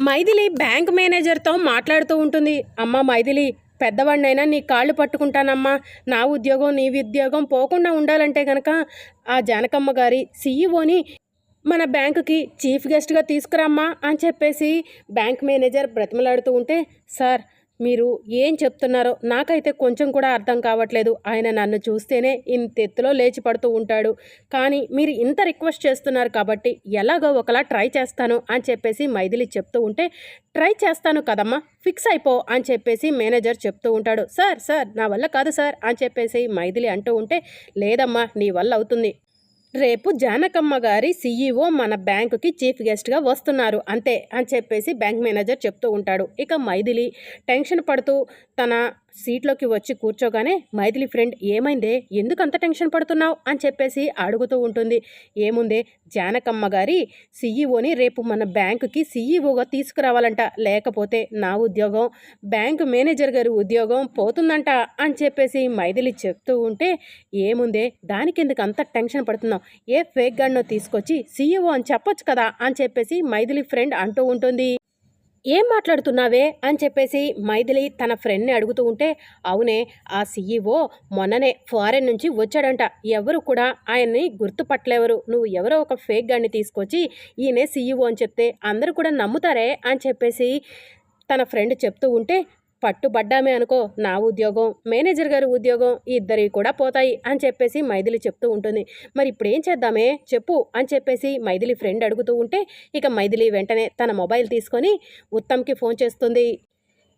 Maithili bank మేనేజర్తో మాట్లాడుతూ ఉంటుంది. అమ్మ మైథిలి పెద్దవాడినైనా నీ కాళ్ళు పట్టుకుంటానమ్మా. నా ఉద్యోగం నీ ఉద్యోగం పోకుండా ఉండాలంటే కనుక ఆ జానకమ్మ గారి సీఈఓని మన బ్యాంకుకి చీఫ్ గెస్ట్గా తీసుకురమ్మా అని చెప్పేసి బ్యాంక్ మేనేజర్ బ్రతిమలాడుతూ ఉంటే సార్ మీరు ఏం చెప్తున్నారో నాకైతే కొంచెం కూడా అర్థం కావట్లేదు. ఆయన నన్ను చూస్తేనే ఇంత ఎత్తులో లేచి పడుతూ ఉంటాడు. కానీ మీరు ఇంత రిక్వెస్ట్ చేస్తున్నారు కాబట్టి ఎలాగో ఒకలా ట్రై చేస్తాను అని చెప్పేసి మైథిలి చెప్తూ ఉంటే ట్రై చేస్తాను కదమ్మా ఫిక్స్ అయిపో అని చెప్పేసి మేనేజర్ చెప్తూ ఉంటాడు. సార్ సార్ నా వల్ల కాదు సార్ అని చెప్పేసి మైథిలి అంటూ ఉంటే లేదమ్మా నీ వల్ల అవుతుంది. రేపు జానకమ్మ గారి సీఈఓ మన బ్యాంకుకి చీఫ్ గెస్ట్గా వస్తున్నారు అంతే అని చెప్పేసి బ్యాంక్ మేనేజర్ చెప్తూ ఉంటాడు. ఇక మైథిలి టెన్షన్ పడుతూ తన సీట్లోకి వచ్చి కూర్చోగానే మైథిలి ఫ్రెండ్ ఏమైందే? ఎందుకు అంత టెన్షన్ పడుతున్నావు? అని చెప్పేసి అడుగుతూ ఉంటుంది. ఏముందే? జానకమ్మ గారి సీఈఓని రేపు మన బ్యాంకుకి సీఈఓగా తీసుకురావాలంట. లేకపోతే నా ఉద్యోగం బ్యాంకు మేనేజర్ గారి ఉద్యోగం పోతుందంట. అని చెప్పేసి మైథిలి చెప్తూ ఉంటే ఏముందే? దానికి ఎందుకు అంత టెన్షన్ పడుతున్నావు? ఏ ఫేక్ గన్నో తీసుకొచ్చి సీఈఓ అని చెప్పొచ్చు కదా? అని చెప్పేసి మైథిలి ఫ్రెండ్ అంటూ ఉంటుంది. ఏం మాట్లాడుతున్నావే? అని చెప్పేసి మైథిలి తన ఫ్రెండ్ని అడుగుతూ ఉంటే అవునే ఆ సీఈఓ మొన్ననే ఫారెన్ నుంచి వచ్చాడంట. ఎవరు కూడా ఆయన్ని గుర్తుపట్టలేవరు. నువ్వు ఎవరో ఒక ఫేక్ గాడిని తీసుకొచ్చి ఈయనే సీఈఓ అని చెప్తే అందరూ కూడా నమ్ముతారే? అని చెప్పేసి తన ఫ్రెండ్ చెప్తూ ఉంటే పట్టుబడ్డామే అనుకో నా ఉద్యోగం మేనేజర్ గారి ఉద్యోగం ఇద్దరివి కూడా పోతాయి అని చెప్పేసి మైథిలి చెప్తూ ఉంటుంది. మరి ఇప్పుడు ఏం చేద్దామే? చెప్పు అని చెప్పేసి మైథిలి ఫ్రెండ్ అడుగుతూ ఉంటే ఇక మైథిలి వెంటనే తన మొబైల్ తీసుకొని ఉత్తమ్కి ఫోన్ చేస్తుంది.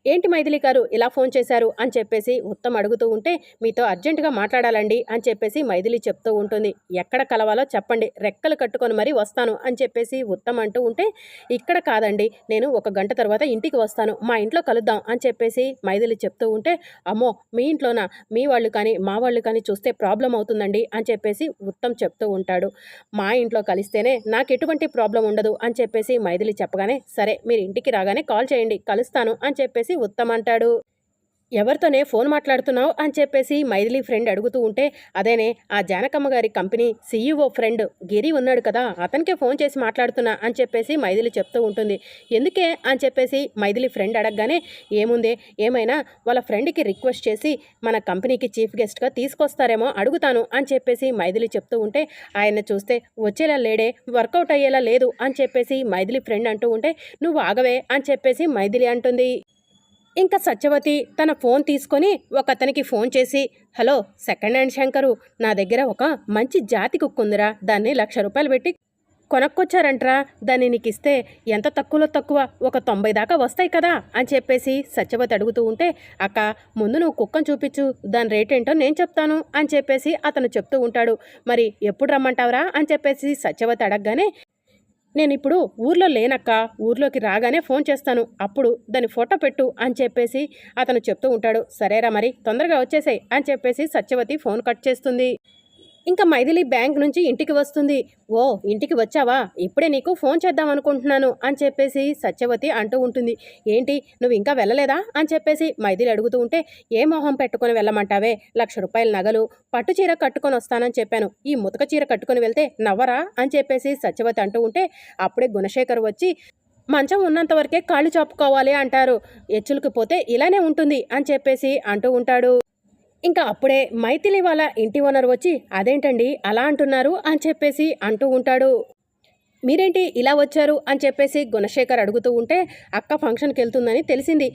ఏంటి మైథిలి గారు ఇలా ఫోన్ చేశారు అని చెప్పేసి ఉత్తమ్ అడుగుతూ ఉంటే మీతో అర్జెంటుగా మాట్లాడాలండి అని చెప్పేసి మైథిలి చెప్తూ ఉంటుంది. ఎక్కడ కలవాలో చెప్పండి రెక్కలు కట్టుకొని మరీ వస్తాను అని చెప్పేసి ఉత్తమ్ అంటూ ఉంటే ఇక్కడ కాదండి నేను ఒక గంట తర్వాత ఇంటికి వస్తాను మా ఇంట్లో కలుద్దాం అని చెప్పేసి మైథిలి చెప్తూ ఉంటే అమ్మో మీ ఇంట్లోనా? మీ వాళ్ళు కానీ మా వాళ్ళు కానీ చూస్తే ప్రాబ్లం అవుతుందండి అని చెప్పేసి ఉత్తమ్ చెప్తూ ఉంటాడు. మా ఇంట్లో కలిస్తేనే నాకు ఎటువంటి ప్రాబ్లం ఉండదు అని చెప్పేసి మైథిలి చెప్పగానే సరే మీరు ఇంటికి రాగానే కాల్ చేయండి కలుస్తాను అని చెప్పేసి ఉత్తమ్ అంటాడు ఎవరితోనే ఫోన్ మాట్లాడుతున్నావు? అని చెప్పేసి మైథిలి ఫ్రెండ్ అడుగుతూ ఉంటే అదేనే ఆ జానకమ్మ గారి కంపెనీ సీఈఓ ఫ్రెండ్ గిరి ఉన్నాడు కదా అతనికే ఫోన్ చేసి మాట్లాడుతున్నా అని చెప్పేసి మైథిలి చెప్తూ ఉంటుంది. ఎందుకే? అని చెప్పేసి మైథిలి ఫ్రెండ్ అడగగానే ఏముందే ఏమైనా వాళ్ళ ఫ్రెండ్కి రిక్వెస్ట్ చేసి మన కంపెనీకి చీఫ్ గెస్ట్గా తీసుకొస్తారేమో అడుగుతాను అని చెప్పేసి మైథిలి చెప్తూ ఉంటే ఆయన చూస్తే వచ్చేలా లేడే వర్కౌట్ అయ్యేలా లేదు అని చెప్పేసి మైథిలి ఫ్రెండ్ అంటూ ఉంటే నువ్వు ఆగవే అని చెప్పేసి మైథిలి అంటుంది. ఇంకా సత్యవతి తన ఫోన్ తీసుకొని ఒక అతనికి ఫోన్ చేసి హలో సెకండ్ హ్యాండ్ శంకరు నా దగ్గర ఒక మంచి జాతి కుక్క ఉందిరా దాన్ని లక్ష రూపాయలు పెట్టి కొనక్కొచ్చారంట్రా దాన్ని నీకు ఇస్తే ఎంత తక్కువలో తక్కువ ఒక తొంభై దాకా వస్తాయి కదా అని చెప్పేసి సత్యవతి అడుగుతూ ఉంటే అక్క ముందు నువ్వు కుక్కను చూపించు దాని రేట్ ఏంటో నేను చెప్తాను అని చెప్పేసి అతను చెప్తూ ఉంటాడు. మరి ఎప్పుడు రమ్మంటావురా? అని చెప్పేసి సత్యవతి అడగగానే నేను ఇప్పుడు ఊర్లో లేనక్క ఊర్లోకి రాగానే ఫోన్ చేస్తాను. అప్పుడు దాని ఫోటో పెట్టు అని చెప్పేసి అతను చెప్తూ ఉంటాడు. సరేరా మరి తొందరగా వచ్చేసాయి అని చెప్పేసి సత్యవతి ఫోన్ కట్ చేస్తుంది. ఇంకా మైథిలి బ్యాంక్ నుంచి ఇంటికి వస్తుంది. ఓ ఇంటికి వచ్చావా? ఇప్పుడే నీకు ఫోన్ చేద్దాం అనుకుంటున్నాను అని చెప్పేసి సత్యవతి అంటూ ఉంటుంది. ఏంటి నువ్వు ఇంకా వెళ్ళలేదా? అని చెప్పేసి మైథిలి అడుగుతూ ఉంటే ఏ మొహం పెట్టుకొని వెళ్ళమంటావే? లక్ష రూపాయల నగలు పట్టు చీర కట్టుకొని వస్తానని చెప్పాను. ఈ ముతక చీర కట్టుకొని వెళ్తే నవ్వరా? అని చెప్పేసి సత్యవతి అంటూ ఉంటే అప్పుడే గుణశేఖర్ వచ్చి మంచం ఉన్నంత వరకే కాళ్ళు చాపుకోవాలి అంటారు. ఎచ్చులకు పోతే ఇలానే ఉంటుంది అని చెప్పేసి అంటూ ఉంటాడు. ఇంకా అప్పుడే మైథిలి వాళ్ళ ఇంటి ఓనర్ వచ్చి అదేంటండి అలా అంటున్నారు? అని చెప్పేసి అంటూ ఉంటాడు. మీరేంటి ఇలా వచ్చారు? అని చెప్పేసి గుణశేఖర్ అడుగుతూ ఉంటే అక్క ఫంక్షన్కి వెళ్తుందని తెలిసింది.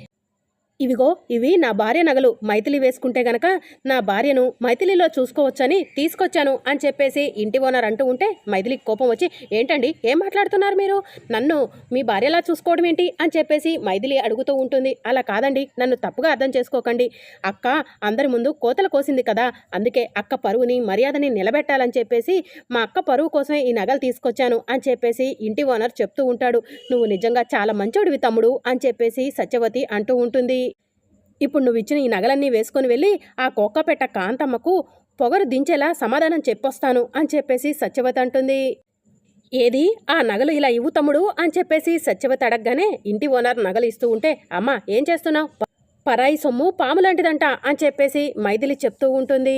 ఇవిగో ఇవి నా భార్య నగలు. మైథిలి వేసుకుంటే గనక నా భార్యను మైథిలిలో చూసుకోవచ్చని తీసుకొచ్చాను అని చెప్పేసి ఇంటి ఓనర్ అంటూ ఉంటే మైథిలికి కోపం వచ్చి ఏంటండి? ఏం మాట్లాడుతున్నారు మీరు? నన్ను మీ భార్యలా చూసుకోవడం ఏంటి? అని చెప్పేసి మైథిలి అడుగుతూ ఉంటుంది. అలా కాదండి. నన్ను తప్పుగా అర్థం చేసుకోకండి. అక్క అందరి ముందు కోతలు కోసింది కదా. అందుకే అక్క పరువుని మర్యాదని నిలబెట్టాలని చెప్పేసి మా అక్క పరువు కోసమే ఈ నగలు తీసుకొచ్చాను అని చెప్పేసి ఇంటి ఓనర్ చెప్తూ ఉంటాడు. నువ్వు నిజంగా చాలా మంచోడివి తమ్ముడు అని చెప్పేసి సత్యవతి అంటూ ఉంటుంది. ఇప్పుడు నువ్వు ఇచ్చిన ఈ నగలన్నీ వేసుకొని వెళ్ళి ఆ కుక్కపెట్ట కాంతమ్మకు పొగరు దించేలా సమాధానం చెప్పొస్తాను అని చెప్పేసి సత్యవతి అంటుంది. ఏది? ఆ నగలు ఇలా ఇవ్వు తమ్ముడు అని చెప్పేసి సత్యవతి అడగగానే ఇంటి ఓనర్ నగలు ఇస్తూ ఉంటే అమ్మా ఏం చేస్తున్నావు? పరాయి సొమ్ము పాము లాంటిదంట అని చెప్పేసి మైథిలి చెప్తూ ఉంటుంది.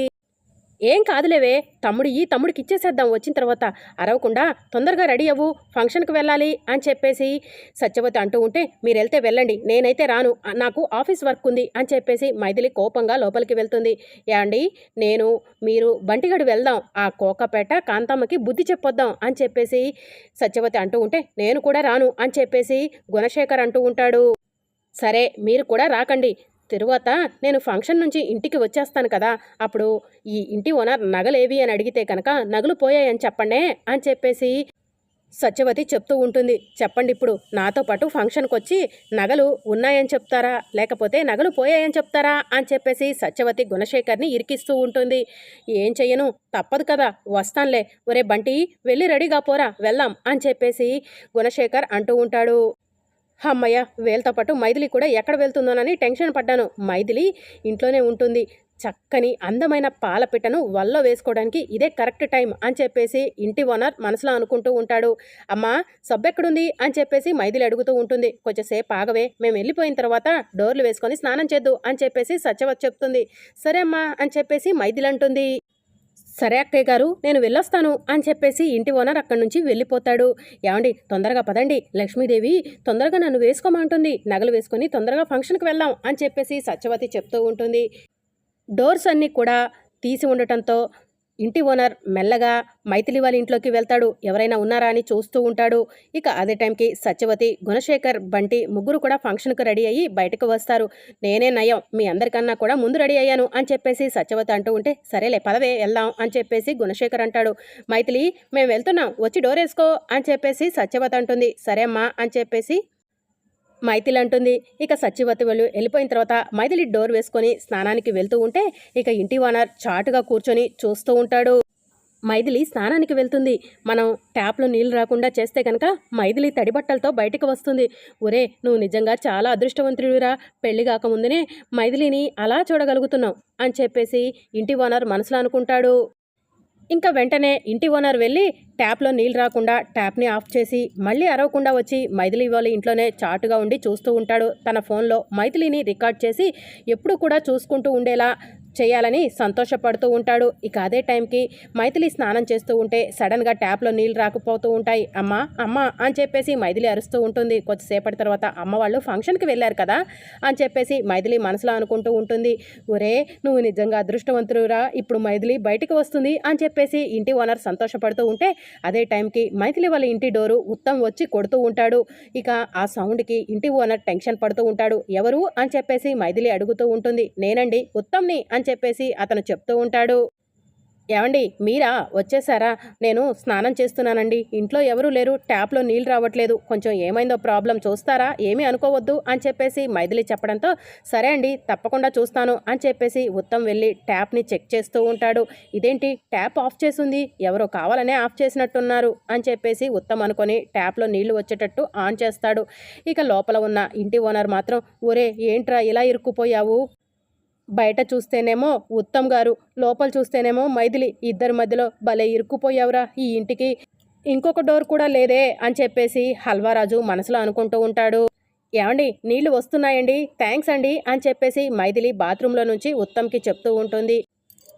ఏం కాదులేవే తమ్ముడు ఈ తమ్ముడికి ఇచ్చేసేద్దాం వచ్చిన తర్వాత. అరవకుండా తొందరగా రెడీ అవ్వు ఫంక్షన్కి వెళ్ళాలి అని చెప్పేసి సత్యవతి అంటూ ఉంటే మీరు వెళ్తే వెళ్ళండి నేనైతే రాను నాకు ఆఫీస్ వర్క్ ఉంది అని చెప్పేసి మైథిలి కోపంగా లోపలికి వెళ్తుంది. ఏమండి నేను మీరు బంటిగడు వెళ్దాం ఆ కోకపేట కాంతమ్మకి బుద్ధి చెప్పొద్దాం అని చెప్పేసి సత్యవతి అంటూ ఉంటే నేను కూడా రాను అని చెప్పేసి గుణశేఖర్ అంటూ ఉంటాడు. సరే మీరు కూడా రాకండి తరువాత నేను ఫంక్షన్ నుంచి ఇంటికి వచ్చేస్తాను కదా అప్పుడు ఈ ఇంటి ఓనర్ నగలేవి అని అడిగితే కనుక నగలు పోయాయని చెప్పండే అని చెప్పేసి సత్యవతి చెప్తూ ఉంటుంది. చెప్పండి ఇప్పుడు నాతో పాటు ఫంక్షన్కి వచ్చి నగలు ఉన్నాయని చెప్తారా? లేకపోతే నగలు పోయాయని చెప్తారా? అని చెప్పేసి సత్యవతి గుణశేఖర్ని ఇరికిస్తూ ఉంటుంది. ఏం చెయ్యను? తప్పదు కదా వస్తానులే. ఒరే బంటి వెళ్ళి రెడీగా పోరా వెళ్దాం అని చెప్పేసి గుణశేఖర్ అంటూ ఉంటాడు. అమ్మయ్య వీళ్ళతో పాటు మైథిలి కూడా ఎక్కడ వెళ్తుందోనని టెన్షన్ పడ్డాను. మైథిలి ఇంట్లోనే ఉంటుంది. చక్కని అందమైన పాలపిట్టను వల్ల వేసుకోవడానికి ఇదే కరెక్ట్ టైం అని చెప్పేసి ఇంటి ఓనర్ మనసులో అనుకుంటూ ఉంటాడు. అమ్మా సబ్బెక్కడుంది? అని చెప్పేసి మైథిలి అడుగుతూ ఉంటుంది. కొంచెంసేపు ఆగవే మేము వెళ్ళిపోయిన తర్వాత డోర్లు వేసుకొని స్నానం చేద్దు అని చెప్పేసి సత్యవత్ చెప్తుంది. సరే అమ్మా అని చెప్పేసి మైథిలి అంటుంది. సరే అక్కయ్య గారు నేను వెళ్ళొస్తాను అని చెప్పేసి ఇంటి ఓనర్ అక్కడి నుంచి వెళ్ళిపోతాడు. ఏమండి తొందరగా పదండి. లక్ష్మీదేవి తొందరగా నన్ను వేసుకోమంటుంది నగలు వేసుకొని తొందరగా ఫంక్షన్కి వెళ్దాం అని చెప్పేసి సత్యవతి చెప్తూ ఉంటుంది. డోర్స్ అన్నీ కూడా తీసి ఉండటంతో ఇంటి ఓనర్ మెల్లగా మైథిలి వాళ్ళ ఇంట్లోకి వెళ్తాడు. ఎవరైనా ఉన్నారా అని చూస్తూ ఉంటాడు. ఇక అదే టైంకి సత్యవతి గుణశేఖర్ బంటి ముగ్గురు కూడా ఫంక్షన్కు రెడీ అయ్యి బయటకు వస్తారు. నేనే నయం మీ అందరికన్నా కూడా ముందు రెడీ అయ్యాను అని చెప్పేసి సత్యవతి అంటూ ఉంటే సరేలే పదవే వెళ్దాం అని చెప్పేసి గుణశేఖర్ అంటాడు. మైథిలి మేము వెళ్తున్నాం వచ్చి డోర్ వేసుకో అని చెప్పేసి సత్యవతి అంటుంది. సరే అమ్మా అని చెప్పేసి మైథిలి అంటుంది ఇక సత్యవతి వాళ్ళు వెళ్ళిపోయిన తర్వాత మైథిలి డోర్ వేసుకొని స్నానానికి వెళ్తూ ఉంటే ఇక ఇంటి ఓనర్ చాటుగా కూర్చొని చూస్తూ ఉంటాడు. మైథిలి స్నానానికి వెళ్తుంది. మనం ట్యాప్లో నీళ్ళు రాకుండా చేస్తే కనుక మైథిలి తడి బట్టలతో బయటకు వస్తుంది. ఒరే నువ్వు నిజంగా చాలా అదృష్టవంతుడిరా పెళ్ళి కాకముందునే మైథిలిని అలా చూడగలుగుతున్నావు అని చెప్పేసి ఇంటి ఓనర్ మనసులో అనుకుంటాడు. ఇంకా వెంటనే ఇంటి ఓనర్ వెళ్ళి ట్యాప్లో నీళ్ళు రాకుండా ట్యాప్ని ఆఫ్ చేసి మళ్ళీ అరవకుండా వచ్చి మైథిలి వాళ్ళ ఇంట్లోనే చాటుగా ఉండి చూస్తూ ఉంటాడు. తన ఫోన్లో మైథిలిని రికార్డ్ చేసి ఎప్పుడు కూడా చూసుకుంటూ ఉండేలా చేయాలని సంతోషపడుతూ ఉంటాడు. ఇక అదే టైంకి మైథిలి స్నానం చేస్తూ ఉంటే సడన్గా ట్యాప్లో నీళ్ళు రాకపోతూ ఉంటాయి. అమ్మ అమ్మ అని చెప్పేసి మైథిలి అరుస్తూ ఉంటుంది. కొద్దిసేపటి తర్వాత అమ్మ వాళ్ళు ఫంక్షన్కి వెళ్ళారు కదా అని చెప్పేసి మైథిలి మనసులో అనుకుంటూ ఉంటుంది. ఒరే నువ్వు నిజంగా అదృష్టవంతురా ఇప్పుడు మైథిలి బయటికి వస్తుంది అని చెప్పేసి ఇంటి ఓనర్ సంతోషపడుతూ ఉంటే అదే టైంకి మైథిలి వాళ్ళ ఇంటి డోరు ఉత్తమ్ వచ్చి కొడుతూ ఉంటాడు. ఇక ఆ సౌండ్కి ఇంటి ఓనర్ టెన్షన్ పడుతూ ఉంటాడు. ఎవరు? అని చెప్పేసి మైథిలి అడుగుతూ ఉంటుంది. నేనండి ఉత్తమ్ని అని అని చెప్పేసి అతను చెప్తూ ఉంటాడు. ఏమండి మీరా? వచ్చేసారా? నేను స్నానం చేస్తున్నానండి. ఇంట్లో ఎవరూ లేరు. ట్యాప్లో నీళ్ళు రావట్లేదు. కొంచెం ఏమైందో ప్రాబ్లం చూస్తారా? ఏమీ అనుకోవద్దు అని చెప్పేసి మైథిలి చెప్పడంతో సరే అండి తప్పకుండా చూస్తాను అని చెప్పేసి ఉత్తమ్ వెళ్ళి ట్యాప్ని చెక్ చేస్తూ ఉంటాడు. ఇదేంటి? ట్యాప్ ఆఫ్ చేసింది. ఎవరో కావాలనే ఆఫ్ చేసినట్టున్నారు అని చెప్పేసి ఉత్తమ్ అనుకొని ట్యాప్లో నీళ్ళు వచ్చేటట్టు ఆన్ చేస్తాడు. ఇక లోపల ఉన్న ఇంటి ఓనర్ మాత్రం ఒరే ఏంట్రా ఇలా ఇరుక్కుపోయావు? బయట చూస్తేనేమో ఉత్తమ్ గారు లోపల చూస్తేనేమో మైథిలి. ఇద్దరి మధ్యలో భలే ఇరుక్కుపోయావురా ఈ ఇంటికి. ఇంకొక డోర్ కూడా లేదే అని చెప్పేసి హల్వారాజు మనసులో అనుకుంటూ ఉంటాడు. ఏమండి నీళ్ళు వస్తున్నాయండి? థ్యాంక్స్ అండి అని చెప్పేసి మైథిలి బాత్రూంలో నుంచి ఉత్తమ్కి చెప్తూ ఉంటుంది.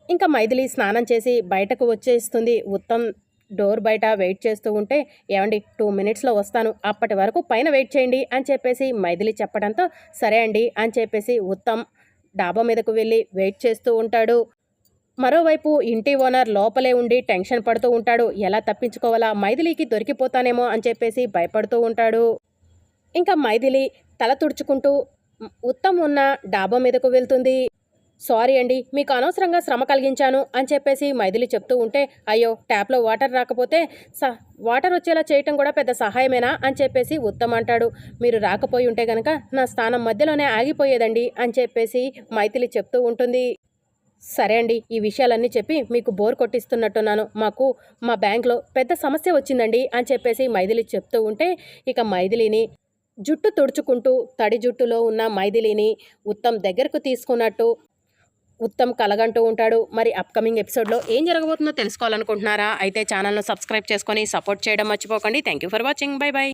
ఇంకా మైథిలి స్నానం చేసి బయటకు వచ్చేస్తుంది. ఉత్తమ్ డోర్ బయట వెయిట్ చేస్తూ ఉంటే ఏమండి టూ మినిట్స్లో వస్తాను. అప్పటి వరకు పైన వెయిట్ చేయండి అని చెప్పేసి మైథిలి చెప్పడంతో సరే అండి అని చెప్పేసి ఉత్తమ్ డాబా మీదకు వెళ్ళి వెయిట్ చేస్తూ ఉంటాడు. మరోవైపు ఇంటి ఓనర్ లోపలే ఉండి టెన్షన్ పడుతూ ఉంటాడు. ఎలా తప్పించుకోవాలా? మైథిలీకి దొరికిపోతానేమో అని చెప్పేసి భయపడుతూ ఉంటాడు. ఇంకా మైథిలి తల తుడుచుకుంటూ ఉత్తమ్ ఉన్న డాబా మీదకు వెళ్తుంది. సారీ అండి మీకు అనవసరంగా శ్రమ కలిగించాను అని చెప్పేసి మైథిలి చెప్తూ ఉంటే అయ్యో ట్యాప్లో వాటర్ రాకపోతే స వాటర్ వచ్చేలా చేయటం కూడా పెద్ద సహాయమేనా అని చెప్పేసి ఉత్తమ్ అంటాడు. మీరు రాకపోయి ఉంటే గనక నా స్థానం మధ్యలోనే ఆగిపోయేదండి అని చెప్పేసి మైథిలి చెప్తూ ఉంటుంది. సరే అండి ఈ విషయాలన్నీ చెప్పి మీకు బోర్ కొట్టిస్తున్నట్టున్నాను. మాకు మా బ్యాంక్లో పెద్ద సమస్య వచ్చిందండి అని చెప్పేసి మైథిలి చెప్తూ ఉంటే ఇక మైథిలిని జుట్టు తుడుచుకుంటూ తడి జుట్టులో ఉన్న మైథిలిని ఉత్తమ్ దగ్గరకు తీసుకున్నట్టు ఉత్తమ్ కలగంటూ ఉంటాడు. మరి అప్కమింగ్ ఎపిసోడ్లో ఏం జరగబోతుందో తెలుసుకోవాలనుకుంటున్నారా? అయితే ఛానల్ను సబ్స్క్రైబ్ చేసుకొని సపోర్ట్ చేయడం మర్చిపోకండి. Thank you for watching bye bye